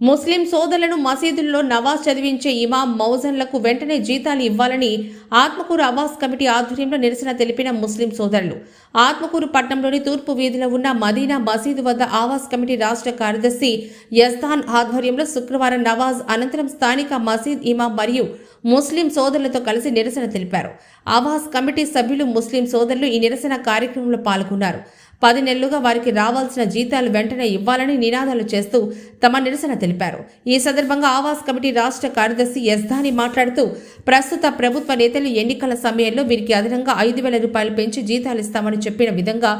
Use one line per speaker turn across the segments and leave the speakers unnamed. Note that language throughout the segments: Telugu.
ముస్లిం సోదరులను మసీదుల్లో నవాజ్ చదివించే ఇమాం మౌజన్లకు వెంటనే జీతాలు ఇవ్వాలని ఆత్మకూరు అవాస్ కమిటీ ఆధ్వర్యంలో నిరసన తెలిపిన ముస్లిం సోదరులు. ఆత్మకూరు పట్టణంలోని తూర్పు వీధిలో ఉన్న మదీనా మసీదు వద్ద ఆవాస్ కమిటీ రాష్ట్ర కార్యదర్శి యస్తాన్ ఆధ్వర్యంలో శుక్రవారం నవాజ్ అనంతరం స్థానిక మసీద్ ఇమాం మరియు ముస్లిం సోదరులతో కలిసి నిరసన తెలిపారు. ఆవాస్ కమిటీ సభ్యులు ముస్లిం సోదరులు ఈ నిరసన కార్యక్రమంలో పాల్గొన్నారు. పది నెలలుగా వారికి రావాల్సిన జీతాలు వెంటనే ఇవ్వాలని నినాదాలు చేస్తూ తమ నిరసన తెలిపారు. ఈ సందర్భంగా ఆవాస్ కమిటీ రాష్ట్ర కార్యదర్శి ఎస్ధాని మాట్లాడుతూ ప్రస్తుత ప్రభుత్వ నేతలు ఎన్నికల సమయంలో వీరికి అదనంగా ఐదు వేల రూపాయలు పెంచి జీతాలు ఇస్తామని చెప్పిన విధంగా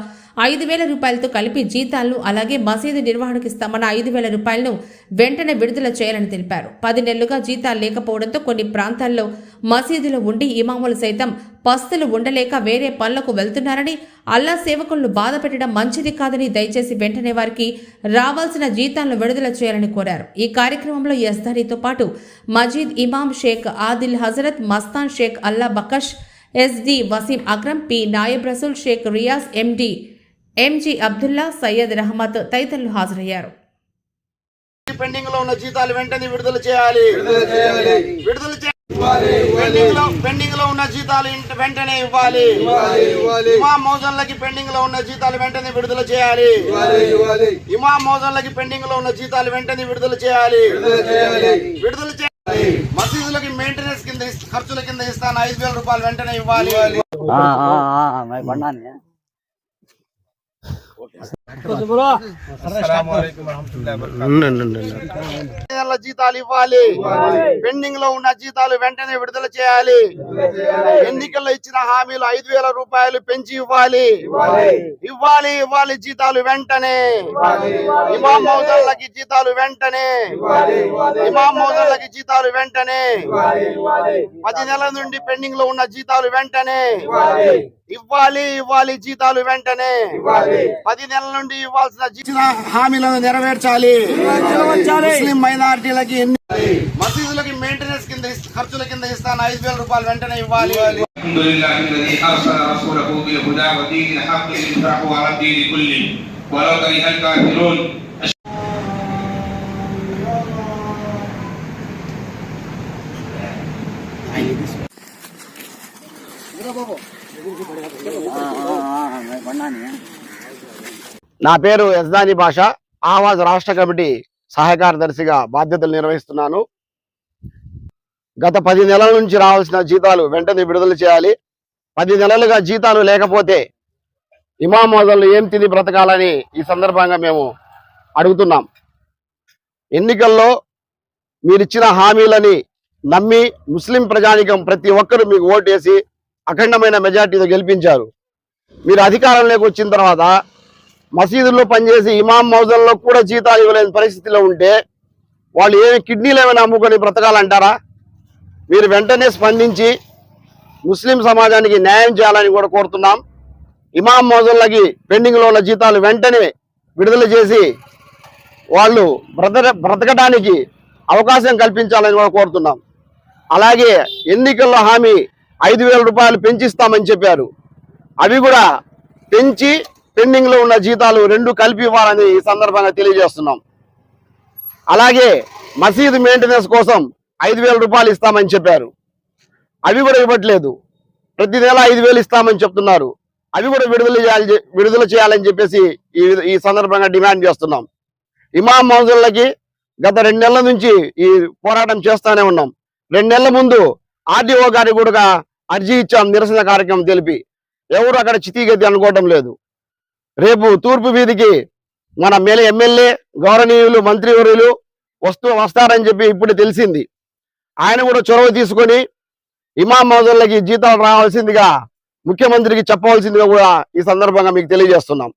ఐదు వేల రూపాయలతో కలిపి జీతాలను అలాగే మసీదు నిర్వహణకు ఇస్తామన్న ఐదు వేల రూపాయలను వెంటనే విడుదల చేయాలని తెలిపారు. పది నెలలుగా జీతాలు లేకపోవడంతో కొన్ని ప్రాంతాల్లో మసీదులో ఉండి ఇమాములు సైతం పస్తులు ఉండలేక వేరే పనులకు వెళ్తున్నారని అల్లా సేవకులను బాధ పెట్టడం మంచిది కాదని దయచేసి వెంటనే వారికి రావాల్సిన జీతాలను విడుదల చేయాలని కోరారు. ఈ కార్యక్రమంలో యస్దారితో పాటు మజీద్ ఇమాం Sheikh Adil Hazrat Mastan Sheikh Allah Baksh S D Waseem Akram P Nayab Rasool Sheikh Riyaz M D M G Abdullah Syed Rahmat తదితరులు హాజరయ్యారు.
పెండింగ్లో ఉన్న జీతాలు వెంటనే విడుదల చేయాలి. విడుదల చేయాలి. పెండింగ్లో పెండింగ్లో ఉన్న జీతాలు వెంటనే ఇవ్వాలి. ఇమాం మోజన్లకి పెండింగ్లో ఉన్న జీతాలు వెంటనే విడుదల చేయాలి. ఇమాం మోజన్లకి పెండింగ్లో ఉన్న జీతాలు వెంటనే విడుదల చేయాలి. విడుదల చేయాలి. మసీదులకి మెయింటెనెన్స్ కింద ఖర్చుల కింద ఇస్తాను. ఐదు వేల రూపాయలు వెంటనే ఇవ్వాలి.
ஓகே
పెన్షన్ల జీతాలు ఇవ్వాలి. పెండింగ్లో ఉన్న జీతాలు వెంటనే విడుదల చేయాలి. ఎన్నికల్లో ఇచ్చిన హామీలు ఐదు వేల రూపాయలు పెంచి ఇవ్వాలి. ఇవ్వాలి. ఇవ్వాలి జీతాలు వెంటనే. ఇమాం మౌజన్లకి జీతాలు వెంటనే. ఇమాం మౌజన్లకి జీతాలు వెంటనే. పది నెలల నుండి పెండింగ్లో ఉన్న జీతాలు వెంటనే. ఇవ్వాలి. ఇవ్వాలి జీతాలు వెంటనే. పది నెలల నుండి ఇవ్వాల్సిన హామీలను నెరవేర్చాలి. ముస్లిం మైనార్ పార్టీలకి ఎన్ని మసీదులకి మెయింటెనెన్స్ కింద ఖర్చుల కింద ఇస్తాను. ఐదు వేల రూపాయలు వెంటనే ఇవ్వాలి. నా పేరు యజ్దాని భాష ఆవాజ్ రాష్ట్ర కమిటీ సహాయ బాధ్యతలు నిర్వహిస్తున్నాను. గత పది నెలల నుంచి రావాల్సిన జీతాలు వెంటనే విడుదల చేయాలి. పది నెలలుగా జీతాలు లేకపోతే ఇమాం ఏం తిని బ్రతకాలని ఈ సందర్భంగా మేము అడుగుతున్నాం. ఎన్నికల్లో మీరిచ్చిన హామీలని నమ్మి ముస్లిం ప్రజానికం ప్రతి ఒక్కరూ మీకు ఓటేసి అఖండమైన మెజార్టీతో గెలిపించారు. మీరు అధికారంలోకి వచ్చిన తర్వాత మసీదుల్లో పనిచేసి ఇమాం మౌజల్లో కూడా జీతాలు ఇవ్వలేని పరిస్థితిలో ఉంటే వాళ్ళు ఏమి కిడ్నీలు ఏమైనా అమ్ముకొని బ్రతకాలంటారా? మీరు వెంటనే స్పందించి ముస్లిం సమాజానికి న్యాయం చేయాలని కూడా కోరుతున్నాం. ఇమాం మౌజల్లకి పెండింగ్లో ఉన్న జీతాలు వెంటనే విడుదల చేసి వాళ్ళు బ్రతక బ్రతకడానికి అవకాశం కల్పించాలని కూడా కోరుతున్నాం. అలాగే ఎన్నికల్లో హామీ ఐదు వేల రూపాయలు పెంచిస్తామని చెప్పారు. అవి కూడా పెంచి పెండింగ్లో ఉన్న జీతాలు రెండు కలిపి ఇవ్వాలని ఈ సందర్భంగా తెలియజేస్తున్నాం. అలాగే మసీదు మెయింటెనెన్స్ కోసం ఐదు వేల రూపాయలు ఇస్తామని చెప్పారు. అవి కూడా ఇవ్వట్లేదు. ప్రతి నెల ఐదు వేలు ఇస్తామని చెప్తున్నారు. అవి కూడా విడుదల చేయాలి విడుదల చేయాలని చెప్పేసి ఈ ఈ సందర్భంగా డిమాండ్ చేస్తున్నాం. ఇమాం మౌజులకి గత రెండు నెలల నుంచి ఈ పోరాటం చేస్తూనే ఉన్నాం. రెండు నెలల ముందు ఆర్డీఓ గారికి కూడా అర్జీ ఇచ్చాం నిరసన కార్యక్రమం తెలిపి. ఎవరు అక్కడ చితీగతి అనుకోవడం లేదు. రేపు తూర్పు వీధికి మన మేల ఎమ్మెల్యే గౌరవనీయులు మంత్రివర్యులు వస్తూ వస్తారని చెప్పి ఇప్పుడు తెలిసింది. ఆయన కూడా చొరవ తీసుకొని ఇమాం మౌజులకి జీతాలు రావాల్సిందిగా ముఖ్యమంత్రికి చెప్పవలసిందిగా కూడా ఈ సందర్భంగా మీకు తెలియజేస్తున్నాం.